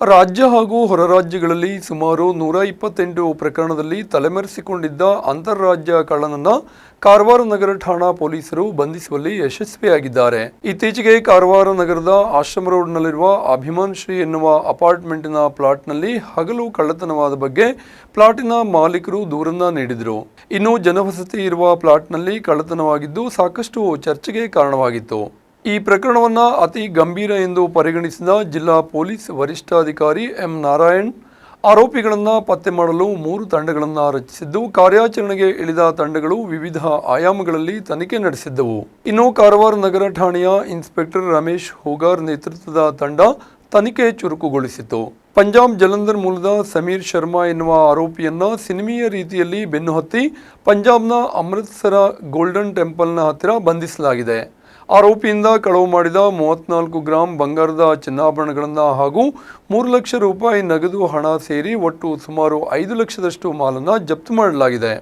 ರಾಜ್ಯ ಹಾಗೂ ಹೊರ ರಾಜ್ಯಗಳಲ್ಲಿ ಸುಮಾರು ನೂರ ಇಪ್ಪತ್ತೆಂಟು ಪ್ರಕರಣದಲ್ಲಿ ತಲೆಮರೆಸಿಕೊಂಡಿದ್ದ ಅಂತಾರಾಜ್ಯ ಕಳ್ಳನನ್ನ ಕಾರವಾರ ನಗರ ಠಾಣಾ ಪೊಲೀಸರು ಬಂಧಿಸುವಲ್ಲಿ ಯಶಸ್ವಿಯಾಗಿದ್ದಾರೆ. ಇತ್ತೀಚೆಗೆ ಕಾರವಾರ ನಗರದ ಆಶ್ರಮ ರೋಡ್ನಲ್ಲಿರುವ ಅಭಿಮಾನ್ ಶ್ರೀ ಎನ್ನುವ ಅಪಾರ್ಟ್ಮೆಂಟಿನ ಪ್ಲಾಟ್ನಲ್ಲಿ ಹಗಲು ಕಳ್ಳತನವಾದ ಬಗ್ಗೆ ಪ್ಲಾಟಿನ ಮಾಲೀಕರು ದೂರನ್ನ ನೀಡಿದರು. ಇನ್ನು ಜನವಸತಿ ಇರುವ ಪ್ಲಾಟ್ನಲ್ಲಿ ಕಳ್ಳತನವಾಗಿದ್ದು ಸಾಕಷ್ಟು ಚರ್ಚೆಗೆ ಕಾರಣವಾಗಿತ್ತು. ಈ ಪ್ರಕರಣವನ್ನು ಅತಿ ಗಂಭೀರ ಎಂದು ಪರಿಗಣಿಸಿದ ಜಿಲ್ಲಾ ಪೊಲೀಸ್ ವರಿಷ್ಠಾಧಿಕಾರಿ ಎಂ ನಾರಾಯಣ್, ಆರೋಪಿಗಳನ್ನು ಪತ್ತೆ ಮಾಡಲು ಮೂರು ತಂಡಗಳನ್ನು ರಚಿಸಿದ್ದು, ಕಾರ್ಯಾಚರಣೆಗೆ ಇಳಿದ ತಂಡಗಳು ವಿವಿಧ ಆಯಾಮಗಳಲ್ಲಿ ತನಿಖೆ ನಡೆಸಿದ್ದವು. ಇನ್ನು ಕಾರವಾರ ನಗರ ಠಾಣೆಯ ಇನ್ಸ್ಪೆಕ್ಟರ್ ರಮೇಶ್ ಹೋಗಾರ್ ನೇತೃತ್ವದ ತಂಡ ತನಿಖೆ ಚುರುಕುಗೊಳಿಸಿತು ಪಂಜಾಬ್ ಜಲಂಧರ್ ಮೂಲದ ಸಮೀರ್ ಶರ್ಮಾ ಎನ್ನುವ ಆರೋಪಿಯನ್ನ ಸಿನಿಮೀಯ ರೀತಿಯಲ್ಲಿ ಬೆನ್ನು ಹತ್ತಿ ಪಂಜಾಬ್ನ ಅಮೃತ್ಸರ ಗೋಲ್ಡನ್ ಟೆಂಪಲ್ನ ಹತ್ತಿರ ಬಂಧಿಸಲಾಗಿದೆ. ಆರೋಪಿಯಿಂದ ಕಳವು ಮಾಡಿದ ಮೂವತ್ನಾಲ್ಕು ಗ್ರಾಂ ಬಂಗಾರದ ಚಿನ್ನಾಭರಣಗಳನ್ನು ಹಾಗೂ ಮೂರು ಲಕ್ಷ ರೂಪಾಯಿ ನಗದು ಹಣ ಸೇರಿ ಒಟ್ಟು ಸುಮಾರು ಐದು ಲಕ್ಷದಷ್ಟು ಮಾಲನ್ನು ಜಪ್ತು ಮಾಡಲಾಗಿದೆ.